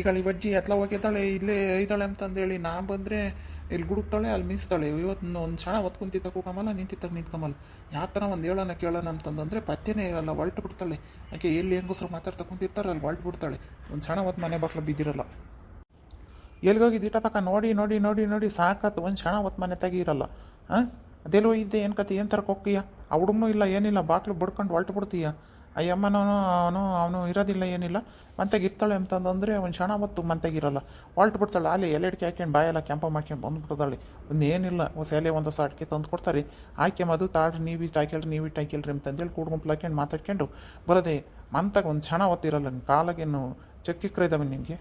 ಈಗ ಈ ಅಜ್ಜಿ ಎತ್ಲ ಹೋಗಿದ್ದಾಳೆ ಇಲ್ಲೇ ಇದ್ದಾಳೆ ಅಂತಂದೇಳಿ ನಾ ಬಂದರೆ ಇಲ್ಲಿ ಗುಡುಕ್ತಾಳೆ ಅಲ್ಲಿ ಮಿಸ್ತಾಳೆ. ಇವತ್ತು ಒಂದು ಕ್ಷಣ ಹೊತ್ತು ಕುಂತಿದ್ದ ಕೂಕಮಲ್ಲ ನಿಂತಿದ್ದಾಗ ನಿಂತ್ಕಮಲ್ಲ ಯಾವ ಥರ ಒಂದು ಹೇಳೋಣ ಕೇಳೋಣ ಅಂತಂದ್ರೆ ಪತ್ತೆನೇ ಇರಲ್ಲ ಹೊಲ್ಟು ಬಿಡ್ತಾಳೆ. ಯಾಕೆ, ಎಲ್ಲಿ ಹೆಂಗಸ್ರು ಮಾತಾಡ್ತಾ ಕುಂತಿರ್ತಾರೆ ಅಲ್ಲಿ ಹೊಲ್ಟು ಬಿಡ್ತಾಳೆ. ಒಂದು ಕ್ಷಣ ಹೊತ್ತು ಮನೆ ಬಾಕ್ಲ ಬಿದ್ದಿರಲ್ಲ. ಎಲ್ಲಿಗೋಗಿ ತಕ ನೋಡಿ ನೋಡಿ ನೋಡಿ ನೋಡಿ ಸಾಕತ್ತು ಒಂದು ಕ್ಷಣ ಹೊತ್ತು ಮನೆ ತೆಗಿರಲ್ಲ ಹಾಂ ಅದೆಲ್ಲೋ ಇದ್ದೆ, ಏನು ಕತೆ ಏನು ತರಕ್ಕೆ ಹೋಗ್ತೀಯ ಆ ಹುಡುಗನೂ ಇಲ್ಲ, ಏನಿಲ್ಲ ಬಾಕ್ಲು ಬಡ್ಕೊಂಡು ಹೊಲ್ಟು ಬಿಡ್ತೀಯ? ಆ ಯಮ್ಮನೂ ಅವನು ಅವನು ಇರೋದಿಲ್ಲ ಏನಿಲ್ಲ. ಮಂತೆಗೆ ಇರ್ತಾಳೆ ಅಂತಂದ್ರೆ ಒಂದು ಕ್ಷಣ ಮತ್ತು ಮಂತೆಗಿರಲ್ಲ ಹೊಲ್ಟ್ ಬಿಡ್ತಾಳೆ. ಅಲ್ಲಿ ಎಲೆಡ್ಕೆ ಹಾಕ್ಯಂಡು ಬಾಯೆಲ್ಲ ಕೆಂಪ ಮಾಡ್ಕೊಂಡು ಬಂದ್ಬಿಡ್ತಾಳೆ ಇನ್ನೇನಿಲ್ಲ ಹೊಸ ಎಲೆ ಒಂದು ಹೊಸ ಅಡಿಕೆ ತಂದು ಕೊಡ್ತಾರೆ. ಆಕೆ ಮದು ತಾಳ್ರಿ ನೀವು ಇಷ್ಟು ಹಾಕ್ಯಲ್ರಿ ನೀವು ಇಟ್ಟು ಹಾಕಿಲ್ರಿ ಅಂತಂದೇಳಿ ಕೂಡ್ ಗುಂಪು ಹಾಕ್ಯಂಡು ಮಾತಾಡ್ಕೊಂಡು ಬರೋದೆ ಮಂತಾಗ ಒಂದು ಕ್ಷಣ ಹೊತ್ತಿರಲ್ಲ ನಿನ್ನ ಕಾಲಾಗೇನು ಚಕ್ಕಿಕ್ರ ಇದ್ದಾವೆ ನಿಮಗೆ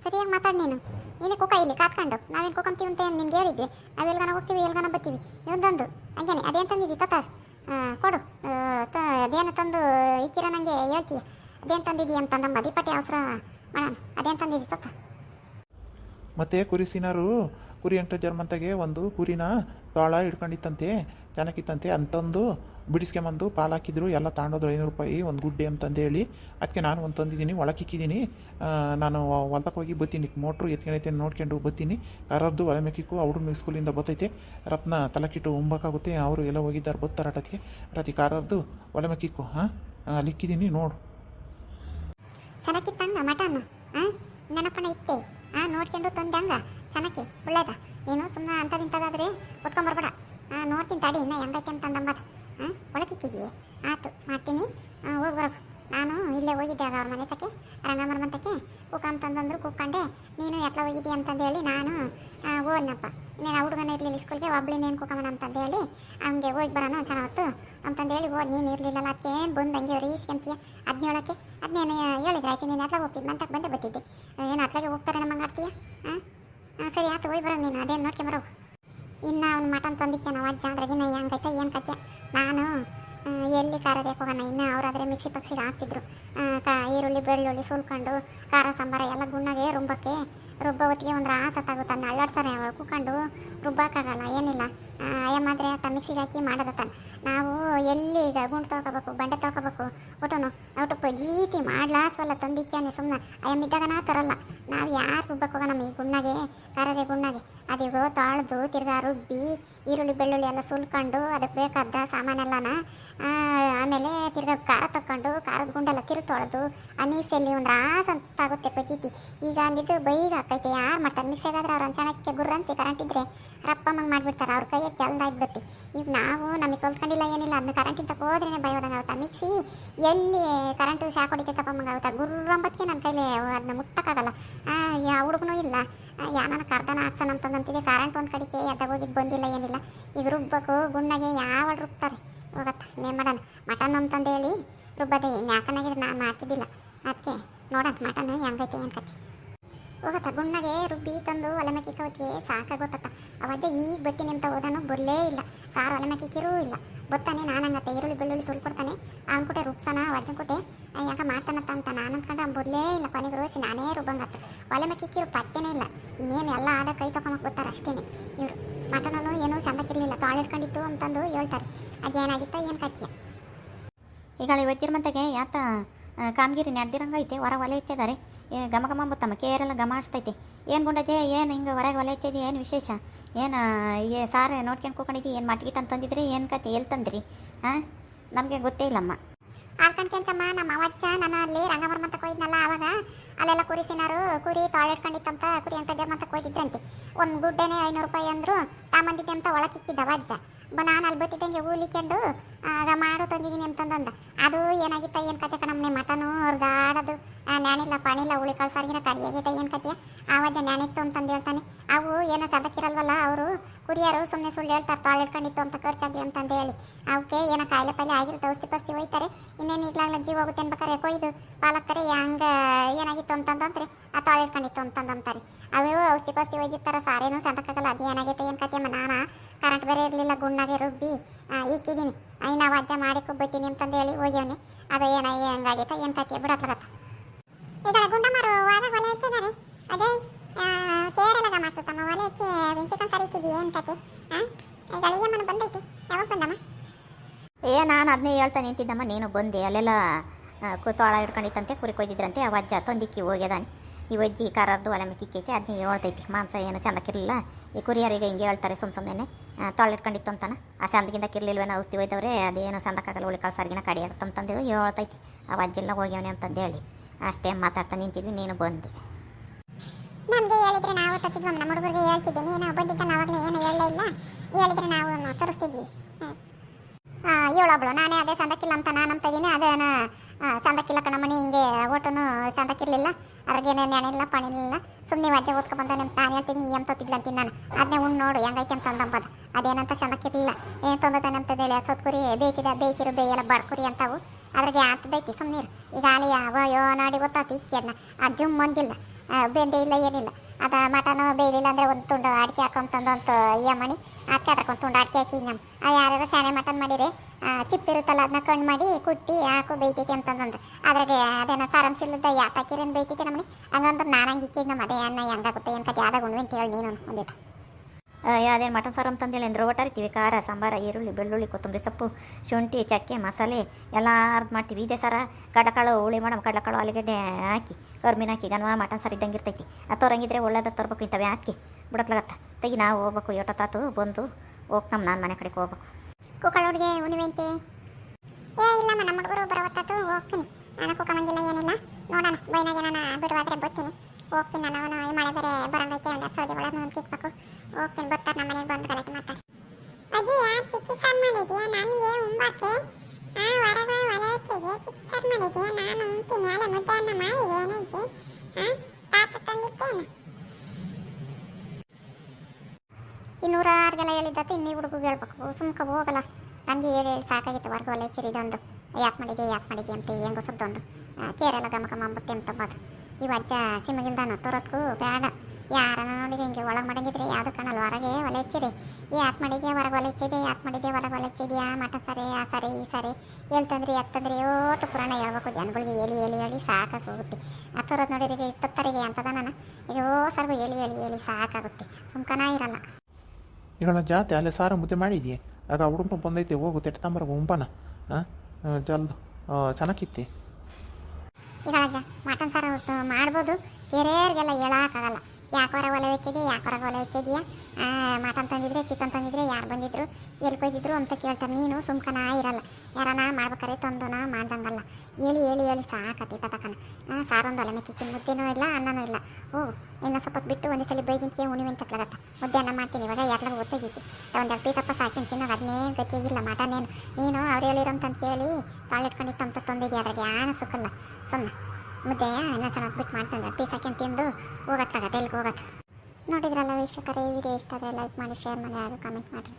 ಸರಿಯಾಗಿ ಮಾತಾಡ್ ನೀನು. ನೀನೇ ಕುಕ ಇಲ್ಲಿ ಕಾತ್ಕೊಂಡು. ನಾವೇನು ಕುಕಂತೀವಿ ಅಂತ ನಿನ್ಗೆ ಹೇಳಿದ್ವಿ? ನಾವು ಎಲ್ಗನ ಹೋಗ್ತೀವಿ ಎಲ್ಗನ ಬರ್ತೀವಿ ಇವೊಂದೊಂದು ಹಂಗೇನೆ ಅದೇ ಅಂತಂದಿದ್ದಿ ತತ್ತ ಆ, ಕೊಡು. ಅದೇನು ತಂದು ಇಕ್ಕಿರ ನನಗೆ ಹೇಳ್ತೀಯ? ಅದೇನು ತಂದಿದ್ದಿ ಅಂತಂದ ಮದಿಪಟ್ಟಿ ಅವಸರ ಮಾಡೋಣ. ಅದೇನು ತಂದಿದ್ದಿ ತತ್ತ ಮತ್ತೆ ಕುರಿ ಸಿನಾರು ಕುರಿ ಎಂಟ್ರ ಜರ್ಮಂತಾಗೆ ಒಂದು ಕುರಿನ ತಾಳ ಹಿಡ್ಕೊಂಡಿತ್ತಂತೆ ಜನಕ್ಕಿತ್ತಂತೆ ಅಂತಂದು ಬಿಡಿಸ್ಕೊಂಬಂದು ಪಾಲು ಹಾಕಿದ್ರು ಎಲ್ಲ ತಗೊಂಡೋದ್ರು ಐನೂರು ರೂಪಾಯಿ, ಒಂದು ಗುಡ್ಡೆ ಅಂತಂದು ಹೇಳಿ ಅದಕ್ಕೆ ನಾನು ಒಂದು ತಂದಿದ್ದೀನಿ ಒಳಕ್ಕೆ ಇಕ್ಕಿದ್ದೀನಿ ನಾನು ಹೊಲ್ದಕ್ಕೆ ಹೋಗಿ ಬತ್ತೀನಿ, ಮೋಟ್ರು ಎತ್ಕೊಂಡೈತೆ ನೋಡ್ಕೊಂಡು ಬರ್ತೀನಿ ಯಾರದ್ದು ಒಲೆ ಮೆಕ್ಕಿಕ್ಕು ಅವ್ರು ಸ್ಕೂಲಿಂದ ಬತ್ತೈತೆ. ರಪ್ನ ತಲಕಿಟ್ಟು ಉಂಬಕ್ಕಾಗುತ್ತೆ, ಅವರು ಎಲ್ಲ ಹೋಗಿದ್ದಾರೆ ಬತ್ತಾರೆ ಅಟತ್ಗೆ ಅಟತಿ ಕಾರದ್ದು ಒಲೆ ಮೆಕ್ಕಿಕ್ಕು ಹಾಂ? ಅಲ್ಲಿ ನೋಡು. ಸನಕ್ಕೆ ಹಾಂ ನೆನಪಣ ಇತ್ತೆ ಹಾಂ ನೋಡ್ಕೊಂಡು ಚೆನ್ನಾಗಿ ಒಳ್ಳೇದ. ನೀನು ಸುಮ್ಮನೆ ಅಂಥದಿಂಥದ್ದಾದ್ರೆ ಒತ್ಕೊಂಬರ್ಬೇಡ ಹಾಂ ನೋಡ್ತೀನಿ ತಡಿ, ಇನ್ನ ಹೆಂಗೈತೆ ಹಾಂ ಒಳಗಿಕ್ಕಿದೀಯ ಆಯ್ತು, ಮಾಡ್ತೀನಿ. ಹೋಗಿ ನಾನು ಇಲ್ಲೇ ಹೋಗಿದ್ದೆ ಅದು ಅವ್ರ ಮನೆ ತಕ್ಕೆ ರಂಗಮ್ಮರ ಮಂತಕ್ಕೆ ಕುಕ್ಕ ಅಂತಂದಂದ್ರು ಕೂತ್ಕೊಂಡೆ ನೀನು ಎತ್ತ ಹೋಗಿದ್ದಿ ಅಂತಂದೇಳಿ ನಾನು ಹೋದ್ನಪ್ಪ. ನೀನು ಹುಡುಗನ ಇರಲಿಲ್ಲ ಸ್ಕೂಲ್ಗೆ ಒಬ್ಳಿನೇನು ಕೂಕಮ್ಮನ ಅಂತಂದೇಳಿ, ಹಂಗೆ ಹೋಗಿ ಬರೋಣ ಸಣ್ಣ ಹೊತ್ತು ಅಂತಂದೇಳಿ, ಹೋದ್. ನೀನು ಇರಲಿಲ್ಲಲ್ಲ ಅದಕ್ಕೆ ಬಂದು ಹಂಗೆ ರೀಸ್ಕೊಂತೀಯ ಹೇಳೋಕ್ಕೆ ಅದನ್ನೇನು ಹೇಳಿದ್ರೆ ಆಯ್ತು, ನೀನು ಎತ್ತಲಾಗ ಹೋಗ್ತಿದ್ದು ಮಂತಕ್ಕೆ ಬಂದೇ ಬತ್ತಿದ್ದೆ ಏನು ಅತ್ಲಾಗೆ ಹೋಗ್ತಾರೆ ನಮ್ಮ ಮಾಡ್ತೀಯಾ ಹಾಂ ಹಾಂ ಸರಿ, ಆಯ್ತು, ಹೋಗಿ ಬರೋ ನೀನು. ಅದೇನು ನೋಡ್ಕೊಂಬರೋ ಇನ್ನು ಅವ್ನು ಮಟನ್ ತಂದಿಕ್ಕೆ ನಾವು ಅಜ್ಜ ಅದ್ರಾಗಿನ್ನ ಹೆಂಗೈತೆ ಏನು ಕತೆ ನಾನು ಎಲ್ಲಿ ಖಾರ ಹೋಗೋಣ ಇನ್ನು ಅವರಾದ್ರೆ ಮಿಕ್ಸಿ ಪಕ್ಸಿಗೆ ಹಾಕ್ತಿದ್ರು. ಈರುಳ್ಳಿ, ಬೆಳ್ಳುಳ್ಳಿ, ಸುಲ್ಕೊಂಡು ಖಾರ, ಸಾಂಬಾರ ಎಲ್ಲ ಗುಣ್ಣಗೆ ರುಬ್ಬಕ್ಕೆ ರುಬ್ಬ ಹೊತ್ತಿಗೆ ಒಂದು ಆಸತ್ತಾಗುತ್ತೆ ಅದನ್ನ ಅಳ್ಳಾಡ್ಸಾರೆ ಅವಳು ಕೂಕೊಂಡು ರುಬ್ಬಕ್ಕಾಗಲ್ಲ, ಏನಿಲ್ಲ. ಅಯ್ಯಮ್ಮಾದ್ರೆ ಆತ ಮಿಕ್ಸಿಗೆ ಹಾಕಿ ಮಾಡೋದತ್ತಾನ. ನಾವು ಎಲ್ಲಿ ಈಗ ಗುಂಡು ತೊಳ್ಕೊಬೇಕು, ಬಂಡೆ ತೊಳ್ಕೊಬೇಕು ಊಟನು ಔಟಪ್ಪ ಜೀತಿ ಮಾಡ್ಲಾಸ್ವಲ್ಲ ತಂದಿಕ್ಕಾನೆ ಸುಮ್ಮನೆ ಅಯ್ಯಮ್ಮಿದ್ದಾಗನ ತರಲ್ಲ. ನಾವು ಯಾರು ರುಬ್ಬಕ್ಕೆ ಹೋಗೋಣ ಈ ಗುಣ್ಣಗೆ ಖಾರದೆ ಗುಣ್ಣಗೆ? ಅದಿಗೋ ತೊಳೆದು ತಿರ್ಗಾ ರುಬ್ಬಿ ಈರುಳ್ಳಿ, ಬೆಳ್ಳುಳ್ಳಿ ಎಲ್ಲ ಸುಲ್ಕೊಂಡು ಅದಕ್ಕೆ ಬೇಕಾದ ಸಾಮಾನೆಲ್ಲನ ಆಮೇಲೆ ತಿರ್ಗಾ ಕಾರ ತಕ್ಕೊಂಡು ಕಾರದ ಗುಂಡೆಲ್ಲ ತಿರು ತೊಳೆದು ಆ ಒಂದು ರಾಸ ಅಂತಾಗುತ್ತೆ ಪಚೀತಿ ಈಗ ಅಂದಿದ್ದು ಬೈಗ ಹಾಕೈತೆ, ಯಾರು ಮಾಡ್ತಾರೆ? ಮಿಕ್ಸಿಗಾದ್ರೆ ಅವ್ರು ಅಂಚಣಕ್ಕೆ ಗುರ್ರನ್ಸಿ ಕರೆಂಟ್ ಇದ್ರೆ ರಪ್ಪಮ್ಮಂಗೆ ಮಾಡಿಬಿಡ್ತಾರೆ, ಅವ್ರ ಕೈಯಾಗ ಜಲ್ದಾಗ್ಬಿಡುತ್ತೆ ಈಗ ನಾವು ನಮಗೆ ಕಲ್ತ್ಕೊಂಡಿಲ್ಲ ಏನಿಲ್ಲ ಅದನ್ನ ಕರೆಂಟಿಂದ ಹೋದ್ರೇ ಭಯೋದಂಗೆ ಆಗುತ್ತಾ? ಮಿಕ್ಸಿ, ಎಲ್ಲಿ ಕರೆಂಟು ಶಾಕ್ ಹೊಡಿತೈತೆ ತಪ್ಪಮ್ಮಂಗೆ ಆಗುತ್ತೆ? ಗುರ್ರಂಬತ್ತಿಗೆ ನನ್ನ ಕೈಲಿ ಅದನ್ನ ಮುಟ್ಟಕ್ಕಾಗಲ್ಲ. ಯಾವ ಹುಡುಗನೂ ಇಲ್ಲ. ಯಾನ ಕರ್ದನ ಹಾಕ್ಸೋಣ ಅಂತಂದಂತಿದೆ ಕರೆಂಟ್ ಒಂದು ಕಡೆಗೆ ಹೋಗಿದ್ದು ಬಂದಿಲ್ಲ, ಏನಿಲ್ಲ. ಈಗ ರುಬ್ಬಕು, ಗುಣ್ಣಗೆ ಯಾವ ರುಬ್ತಾರೆ? ಹೋಗತ್ತ. ಇನ್ನೇನು ಮಾಡೋಣ ಮಟನ್ ಅಂತಂದು ಹೇಳಿ, ರುಬ್ಬದೆ. ಯಾಕನಾಗಿದ್ರೆ ನಾನು ಮಾಡ್ತಿದ್ದಿಲ್ಲ. ಅದಕ್ಕೆ ನೋಡೋಣ, ಮಟನ್ ಹೆಂಗೈತೆ ಏನು ಕತೆ ಹೋಗತ್ತ ತಗೊಂಡಾಗೆ ರುಬ್ಬಿ ತಂದು ಒಲೆ ಮೆಕ್ಕಿಕ ಹೊತ್ತಿಗೆ ಸಾಕಾಗೋತತ್ತ. ಅವಜ್ಜ ಈಗ ಬತ್ತೀನಿ ಅಂತ ಹೋದನು ಬರಲೇ ಇಲ್ಲ. ಸಾರು ಒಲೆ ಕಿರು ಇಲ್ಲ. ಬತ್ತಾನೆ ನಾನು ಹಂಗತ್ತೆ ಈರುಳ್ಳಿ ಬೆಳ್ಳುಳ್ಳಿ ಸುಲ್ಕೊಡ್ತಾನೆ ಅವ್ನ ಕೊಟ್ಟೆ ರುಬ್ಸನ ವಜ್ಜನ್ ಕೊಟ್ಟೆ ಯಾಕ ಮಾಡ್ತಾನತ್ತ ಅಂತ ನಾನು ಅಂದ್ಕೊಂಡ್ರೆ ಅವ್ನು ಬರಲೇ ಇಲ್ಲ, ಕೊನೆಗೆ ರೋಸಿ ನಾನೇ ರುಬ್ಬಂಗತ್ತ. ಒಲೆ ಮೆಕ್ಕಿಕ್ಕಿರು ಪತ್ತೇನೇ ಇಲ್ಲ. ಇನ್ನೇನು ಎಲ್ಲ ಆದ ಕೈ ತಗೊಂಬಕ್ ಗೊತ್ತಾರೆ ಅಷ್ಟೇನೆ. ಇವರು ಮಟನನು ಏನೂ ಸಂದಕ್ಕಿರಲಿಲ್ಲ. ತಾಳಿಡ್ಕೊಂಡಿತ್ತು ಅಂತಂದು ಹೇಳ್ತಾರೆ. ಅದೇನಾಗಿತ್ತ ಏನು ಕಚ್ಚಿಯ ಈಗ ಇವತ್ತಿರ ಮತ್ತಿಗೆ ಯಾತ ಕಾಮಗಿರಿ ನಡೆದಿರಂಗೈತೆ ಹೊರ ಒಲೆ ಹಚ್ಚಿದ್ದಾರೆ ಏ, ಘಮ ಘಮ ಬತ್ತಮ್ಮ ಕೇರೆಲ್ಲ ಆಡಿಸ್ತೈತೆ ಏನು ಗುಂಡಜೆ ಏನು ಹಿಂಗೆ ಹೊರಗೆ ಒಲೆ ಹಚ್ಚಿದಿ ಏನು ವಿಶೇಷ? ಏನು ಏ ಸಾರು ನೋಡ್ಕೊಂಡು ಕೂಕೊಂಡಿದ್ದಿ, ಏನು ಮಟ್ಗಿಟ್ಟು ಅಂತಂದಿದ್ರಿ ಏನು ಕತೆ ಎಲ್ಲಿ ತಂದ್ರಿ? ಹಾಂ ನಮಗೆ ಗೊತ್ತೇ ಇಲ್ಲಮ್ಮ. ಆಲ್ಕಂಡ್ಕೆಂಚಮ್ಮ ನಮ್ಮ ಅವಚ್ಚ ನಾನು ಅಲ್ಲಿ ರಂಗಮರ ಅಂತ ಕೊಯ್ದ್ನಲ್ಲ ಆವಾಗ ಅಲ್ಲೆಲ್ಲ ಕುರಿ ಸಿನಾರು, ಕುರಿ ಅಂತ ಕುರಿ ಅಂತ ಜರ್ಮಂತ ಕೊಯ್ದಿದ್ರಂತೆ. ಒಂದು ಗುಡ್ಡೆನೆ ಐನೂರು ರೂಪಾಯಿ ಅಂದರು, ತಾಮಂದಿದ್ದೆ ಅಂತ ಒಳಕಿಕ್ಕಿದ್ದ ಅವಜ್ಜ. ನಾನು ಅಲ್ಲಿ ಬತ್ತಿದ್ದಂಗೆ ಹೂಲಿಕೊಂಡು ಆಗ ಮಾಡು ತಂದಿದ್ದೀನಿ ಅಂತಂದಂದ. ಅದು ಏನಾಗಿತ್ತ, ಏನು ಕತೆ ಕಣಮ್ಮನೆ ಮಟನು ನಾನಿಲ್ಲ ನ್ಯಾಣಿಲ್ಲ ಪಾಣಿಲ್ಲ, ಹುಳಿ ಕಳ್ಸಾರ್ಗಿನ ಕಡಿಯಾಗೈತೆ ಏನು ಕತೆಯ ಆವಾಜ ನ್ಯಾಣಿತ್ತು ಅಂತಂದು ಹೇಳ್ತಾನೆ. ಅವು ಏನೋ ಸದಕ್ಕಿರಲ್ವಲ್ಲ ಅವರು ಕುರಿಯರು ಸುಮ್ಮನೆ ಸುಳ್ಳು ಹೇಳ್ತಾರೆ ತಾಳಿಡ್ಕೊಂಡಿತ್ತು ಅಂತ ಖರ್ಚಾಗಲಿ ಅಂತಂದು ಹೇಳಿ. ಅವಕ್ಕೆ ಏನೋ ಕಾಯಿಲೆ ಪಾಯಿಲೆ ಆಗಿರುತ್ತೆ, ಔಷಧಿ ಪಸ್ತಿ ಹೋಯ್ತಾರೆ ಇನ್ನೇನು ಈಗಲಾಗ್ಲ ಜೀವ ಹೋಗುತ್ತೆ ಅನ್ಬೇಕಾರೆ ಕೊಯ್ದು ಪಾಲಕ್ತಾರೆ, ಹಂಗ ಏನಾಗಿತ್ತು ಅಂತಂದ್ರೆ ಆ ತಾಳಿಡ್ಕೊಂಡಿತ್ತು ಅಂತಂದಂತಾರೆ. ಅವೇ ಔಷಧಿ ಪಸ್ತಿ ಒಯ್ದಿರ್ತಾರೆ, ಸಾರೇನು ಸದಕ್ಕಾಗಲ್ಲ ಅದು ಏನಾಗೈತೆ ಏನು ಕತೆಯಮ್ಮ ನಾನು? ಕರೆಂಟ್ ಬೇರೆ ಇರಲಿಲ್ಲ, ಗುಣ್ಣಾಗೆ ರುಬ್ಬಿ ಈಕಿದ್ದೀನಿ ಐ ನಾವು ಅಜ್ಜ ಮಾಡಿ ಕುಬ್ಬತ್ತೀನಿ ಅಂತಂದು ಹೇಳಿ ಹೋಗ್ಯವನಿ. ಅದು ಏನ ಹೆಂಗಾಗೈತೆ, ಏನು ಕತೆ ಬಿಡತ್ಲಾಗತ್ತ ಈಗ ಗುಂಡಮ್ಮರು ವಾರ ಒಲೆ ಹಚ್ಚಿದ್ದಾರೆ ಅದೇ ಕೇರಳ ಮಾಡಿಸುತ್ತಮ್ಮ, ಒಲೆ ಹಚ್ಚಿ ಚಿಕನ್ ಸರಿ ಇಕ್ಕಿದ್ವಿ ಏನು ಕತೆ ಈಗ ಅಳಿಯಮ್ಮನ ಬಂದೈತಿ, ಯಾವಾಗ ಬಂದಮ್ಮ? ಏ, ನಾನು ಅದನ್ನೇ ಹೇಳ್ತಾ ನಿಂತಿದ್ದಮ್ಮ, ನೀನು ಬಂದೆ, ಅಲ್ಲೆಲ್ಲ ಕೂತಾಳ ಹಿಡ್ಕೊಂಡಿತ್ತಂತೆ, ಕುರಿ ಕೊಯ್ದಿದ್ರಂತೆ ಆ ಅಜ್ಜ ತಂದಿಕ್ಕಿ ಹೋಗ್ಯದಾನೆ. ಈ ಅಜ್ಜಿ ಕಾರದ್ದು ಒಲೆ ಮಿಕ್ಕಿಕ್ಕೈತೆ ಅದನ್ನೇ ಹೇಳ್ತೈತಿ. ಮಾಂಸ ಏನು ಚಂದಕ್ಕಿರಲಿಲ್ಲ. ಈ ಕುರಿಯರಿಗೆ ಹಿಂಗೆ ಹೇಳ್ತಾರೆ ಸುಮ್ ಸುಮ್ಮನೆ ತೊಳ ಇಟ್ಕೊಂಡಿತ್ತು ಅಂತಾನ. ಆ ಸಂದಗಿಂದ ಕಿರ್ಲಿಲ್ವೇನೋ ಔಷಧಿ ಹೋಯ್ತವ್ರೆ ಅದೇನು ಚಂದಕ್ಕಾಗಲ್ಲ ಉಳಿ ಕಳ್ಸಾರಿಗಿನ ಕಡಿ ಆಗುತ್ತಂತಂದು ಹೇಳ್ತೈತಿ. ಆ ಅಜ್ಜಿಲ್ಲ ಹೋಗ್ಯವನೆ ಅಂತಂದು ಹೇಳಿ. ಅಷ್ಟೇ ಮಾತಾಡ್ತಾ ನಿಂತಿದ್ವಿ, ನೀನು ಬಂದೆ. ನಮಗೆ ಹೇಳಿದ್ರೆ ನಾವು ತಪ್ಪಿದ್ವಿ ನಮ್ಮ ಹುಡುಗರಿಗೆ ಹೇಳ್ತಿದ್ದೀನಿ. ನೀನು ಬಂದಿದ್ದಲ್ಲ ಅವಾಗಲೇ ಏನು ಹೇಳಲೇ ಇಲ್ಲ. ಹೇಳಿದ್ರೆ ನಾವು ತರಿಸ್ತಿದ್ವಿ. ಹೇಳೊಬ್ಳು ನಾನೇ ಅದೇ ಸಂದಕ್ಕಿಲ್ಲ ಅಂತ ನಾನು ನಂಬ್ತಾ ಇದ್ದೀನಿ. ಅದೇನು ಸಂದಕ್ಕಿಲ್ಲ ಕಣಮಣಿ ಹಿಂಗೆ ಒಟ್ಟನು ಸಂದಕ್ಕಿರಲಿಲ್ಲ. ಅದ್ರಾಗೇನೇನು ನೆನಿಲ್ಲ ಪಣಿಲಿಲ್ಲ ಸುಮ್ಮನೆ ವಜ್ಜೆ ಓದ್ಕೊ ಬಂದ ನಿಮ್ ನಾನು ಹೇಳ್ತೀನಿ ಏನ್ ತತ್ತಿದ್ಲ ಅಂತೀನಿ ನಾನು. ಅದನ್ನೇ ಉಣ್ಣು ನೋಡು ಹೆಂಗೈತೆ ಅಂತ ಅಂದಂಬದು ಅದೇನಂತ ಸಂದಕ್ಕಿರಲಿಲ್ಲ. ಏನು ತೊಂದರೆ ಅಂತ ಹೇಳಿ ಸತ್ಕುರಿ ಬೇಯಿಸಿದ ಬೇಯಿಸಿರು ಬೇಯಲ್ಲ, ಬಡ್ಕುರಿ ಅಂತವು. ಅದ್ರಾಗೆ ಆತದೈತಿ ಸುಮ್ಮನೆ ಈಗ ಆಲಿ ಅವಯೋ ನಾಡಿ ಗೊತ್ತಾತು, ಇಕ್ಕಿ ಅದನ್ನ ಅಜ್ಜುಮ್ ಮಂದಿಲ್ಲ. ಬೆಂದೆ ಇಲ್ಲ, ಏನಿಲ್ಲ. ಅದ ಮಟನ್ ಬೇಯಲಿಲ್ಲ ಅಂದ್ರೆ ಒಂದು ತುಂಡು ಅಡಿಕೆ ಹಾಕೊಂತಂದು ಅಂತ ಮಣಿ ಅದಕ್ಕೆ ಅದಕ್ಕೊಂದು ತುಂಡು ಅಡಿಕೆ ಹಾಕಿ ನಮ್ಮ ಯಾರ್ಯಾರು ಸ್ಯಾನೆ ಮಟನ್ ಮಾಡಿರಿ ಚಿಪ್ ಇರುತ್ತಲ್ಲ ಅದನ್ನ ಕಣ್ಣು ಮಾಡಿ ಕುಟ್ಟಿ ಹಾಕು ಬೇಯ್ತೈತಿ ಅಂತಂದ್ರೆ ಅದ್ರಾಗೆ ಅದೇನೋ ಸಾರಾಂಶ ಯಾಕೆ ಹಾಕಿರೇನು ಬೇಯ್ತೈತಿ ನಮ್ಮನೆ. ಹಂಗಂದ್ರೆ ನಾನು ಹಂಗೆ ನಮ್ಮ ಅದೇ ಅನ್ನ ಹೆಂಗಾಗುತ್ತೆ ಅಂತ ಯಾವ್ದಾಗ ಉಣ್ವಿ ಅಂತ ಹೇಳಿ ನೀನು ಒಂದಿಟ್ಟು ಅದೇನು ಮಟನ್ ಸಾರು ಅಂತಂದೇಳಿ ಅಂದ್ರೆ ಒಟ್ಟಾರಿತೀವಿ ಖಾರ, ಸಾಂಬಾರ, ಈರುಳ್ಳಿ, ಬೆಳ್ಳುಳ್ಳಿ, ಕೊತ್ತಂಬರಿ ಸೊಪ್ಪು, ಶುಂಠಿ, ಚಕ್ಕೆ, ಮಸಾಲೆ ಎಲ್ಲ ಅರ್ಧ ಮಾಡ್ತೀವಿ. ಇದೇ ಸರ ಕಡಕಾಳು ಹುಳಿ ಮಾಡಮ್ ಕಡಕಾಳು ಆಲೂಗಡ್ಡೆ ಹಾಕಿ, ಕರ್ಮಿನ ಹಾಕಿ, ಗನ್ವ, ಮಟನ್ ಸಾರು ಇದ್ದಂಗೆ ಇರ್ತೈತಿ. ಅತ್ತೋರಂಗಿದ್ರೆ ತೋರಂಗಿದ್ರೆ ಒಳ್ಳೇದ ತರ್ಬೇಕು ಇಂಥವೇ ಹಾಕಿ ಬಿಡತ್ಲಾಗತ್ತ. ತೆಗಿ ನಾವು ಹೋಗ್ಬೇಕು ಏಟತ್ತಾತು ಬಂದು ಹೋಗ್ತಮ್ಮ ನಾನು ಮನೆ ಕಡೆಗೆ ಹೋಗ್ಬೇಕು. ಕುಕ್ಕಳೋಡಿಗೆ ಉಣಿವೆಂತೆ ಏ, ಇಲ್ಲಮ್ಮ, ನಮ್ಮ ಹುಡುಗರು ಬರವತ್ತಾತು ಹೋಗ್ತೀನಿ. ನಾನು ಕುಕ್ಕಮಂಗಿಲ್ಲ ಏನಿಲ್ಲ. ನೋಡೋಣ ಬೈನಾಗೆ ನಾನು ಬಿಡುವಾದ್ರೆ ಬರ್ತೀನಿ. ಹೋಗ್ತೀನಿ ನಾನು, ಅವನು ಮಳೆ ಬೇರೆ ಬರಂಗೈತೆ, ಒಂದು ಸೌದೆ ಒಳಗೆ ಹೋಗ್ತೀನಿ ಬರ್ತಾರೆ ನಮ್ಮ ಮನೆಗೆ ಬಂದು ಗಲಾಟೆ ಮಾಡ್ತಾರೆ. ಅಜ್ಜಿ ಯಾ ಚಿಕ್ಕಿ ಸಾರು ಮಾಡಿದ್ಯಾ? ನನಗೆ ಉಂಬಕ್ಕೆ. ಆ ಹೊರಗೆ ವರವಚ್ಚಿಗೆ ಚಿಕ್ಕಿ ಸಾರು ಮಾಡಿದ್ಯಾ? ನಾನು ಉಣ್ತೀನಿ ಅಲ್ಲೇ ಮುದ್ದೆಯನ್ನು ಮಾಡಿದೆ ಏನಜ್ಜಿ ಹಾಂ ತಾತ ತಂದಿತ್ತೇನು ಇನ್ನೂರಾರಿಗೆಲ್ಲ ಹೇಳಿದ್ದತ್ತೆ ಇನ್ನೀ ಹುಡುಗಿಗೆ ಹೇಳ್ಬೇಕು. ಸುಮ್ಕ, ಹೋಗಲ್ಲ. ನನಗೆ ಹೇಳಿ ಹೇಳಿ, ಸಾಕಾಗಿತ್ತು. ವರ್ಗ ಒಲೆ ಚಿರಿದೊಂದು ಯಾಕೆ ಮಾಡಿದೆ ಯಾಕೆ ಮಾಡಿದೆ ಅಂತ ಏನು ಸುದ್ದೊಂದು ಕೇರೆಲ್ಲ ಗಮಕ ಮಂಬಕ್ಕೆ ಅಂತ ಅಂತಂಬದು ಈ ಅಜ್ಜ ಸಿಮಗಿಲ್ದಾನು ತೋರತ್ಕು ಬೇಡ. ಯಾರನ್ನ ನೋಡಿದ್ರೆ ಹಿಂಗೆ ಒಳಗೆ ಮಡಗಿದ್ರೆ? ಯಾವುದು ಕಾಣಲ್ಲ ಹೊರಗೆ ಒಲೆ ಹಚ್ಚಿರಿ. ಯಾಕೆ ಮಾಡಿದ್ಯಾ? ಹೊರಗೆ ಒಲೆ ಹಚ್ಚಿದೆ ಯಾಕೆ ಮಾಡಿದ್ಯಾ? ಹೊರಗೆ ಒಲೆ ಹಚ್ಚಿದ್ಯಾ? ಮಠ ಸರಿ ಆ ಸರಿ ಈ ಸರಿ. ಹೇಳ್ತಂದ್ರಿ ಎತ್ತಂದ್ರಿ ಓಟು ಪುರಾಣ ಹೇಳ್ಬೇಕು. ಜನಗಳಿಗೆ ಹೇಳಿ ಹೇಳಿ ಹೇಳಿ ಸಾಕಾಗಿ ಹೋಗುತ್ತೆ ಆ ಥರದ್ದು ನೋಡಿರಿಗೆ ಇಟ್ಟತ್ತರಿಗೆ ಅಂತದ ನಾನು. ಅಯ್ಯೋ ಸರ್ಗು ಹೇಳಿ ಹೇಳಿ ಹೇಳಿ ಸಾಕಾಗುತ್ತೆ. ಸುಮ್ಕನ ಇರಲ್ಲ. ಈಗ ಜಾತಿ ಅಲ್ಲೇ ಸಾರು ಮುದ್ದೆ ಮಾಡಿದ್ಯೆ? ಆಗ ಹುಡುಗ ಬಂದೈತೆ ಹೋಗು ತೆಟ್ಟು ತಂಬರ ಉಂಬನ. ಹಾಂ ಜಲ್ದು ಚೆನ್ನಾಗಿತ್ತಿ ಈಗ ಅಜ್ಜ ಮಟನ್ ಸಾರು ಮಾಡ್ಬೋದು. ಹಿರಿಯರಿಗೆಲ್ಲ ಹೇಳೋಕ್ಕಾಗಲ್ಲ. ಯಾಕೋರ ಒಲೆ ಹೆಚ್ಚಿದೆ ಯಾಕೋರ ಒಲೆ ಹೆಚ್ಚಿದೆಯಾ? ಮಟನ್ ತಂದಿದ್ರೆ ಚಿಕನ್ ತಂದಿದ್ರೆ ಯಾರು ಬಂದಿದ್ರು, ಎಲ್ಲಿ ಕೊಯ್ದಿದ್ರು ಅಂತ ಕೇಳ್ತಾರೆ. ನೀನು ಸುಮ್ಕನ ಇರಲ್ಲ. ಯಾರನ ಮಾಡ್ಬೇಕಾರೆ ತಂದನ ಮಾಡ್ದಂಗಲ್ಲ. ಹೇಳಿ ಹೇಳಿ ಹೇಳಿ ಇಟ್ಟ ತಕನ ಸಾರೊಂದು ಒಲೆ ಮೆಕ್ಕಿಕ್ಕಿನ ಮುದ್ದೆನೂ ಇಲ್ಲ, ಅನ್ನನೂ ಇಲ್ಲ. ಓ ಇನ್ನು ಸ್ವಲ್ಪ ಬಿಟ್ಟು ಒಂದೇ ಸಲ ಬೈಗಿಂತಿಗೆ ಉಣಿವೆ ಅಂತಕ್ಲಾಗತ್ತೆ ಮುದ್ದೆ ಅನ್ನ ಮಾಡ್ತೀನಿ, ಇವಾಗ ಯಾರ್ಲಾಗ ಗೊತ್ತಾಗಿತ್ತು ಒಂದೆರಡು ತಪ್ಪ ಸಾಕಿನ ಚಿನ್ನ ಅದನ್ನೇ ಗತಿಯಾಗಿಲ್ಲ, ಮಟನ್ ಏನು. ನೀನು ಅವ್ರು ಹೇಳಿರೋಂತ ಕೇಳಿ ತಾಳಿಟ್ಕೊಂಡಿತ್ತು ಅಂತ ತಂದಿದ್ಯಾ? ಅದ್ರಾಗ ಯಾನು ಸುಖಲ್ಲ ಸುಮ್ಮನೆ ಮುದ್ದೆ ಎಲ್ಲ ಚೆನ್ನಾಗಿ ಬಿಟ್ಟು ಮಾಡ್ತಂದ್ರೆ ಪೀಸ್ ಹಾಕ್ಯಂಡು ತಿಂದು ಹೋಗತ್ತಾಗತ್ತೆ ಎಲ್ಲಿಗೆ ಹೋಗತ್ತೆ ನೋಡಿದ್ರಲ್ಲ ವೀಕ್ಷಕರೇ, ಈ ವಿಡಿಯೋ ಇಷ್ಟ ಆದರೆ ಲೈಕ್ ಮಾಡಿ ಶೇರ್ ಮಾಡಿ, ಯಾರು ಕಮೆಂಟ್ ಮಾಡಿರಿ.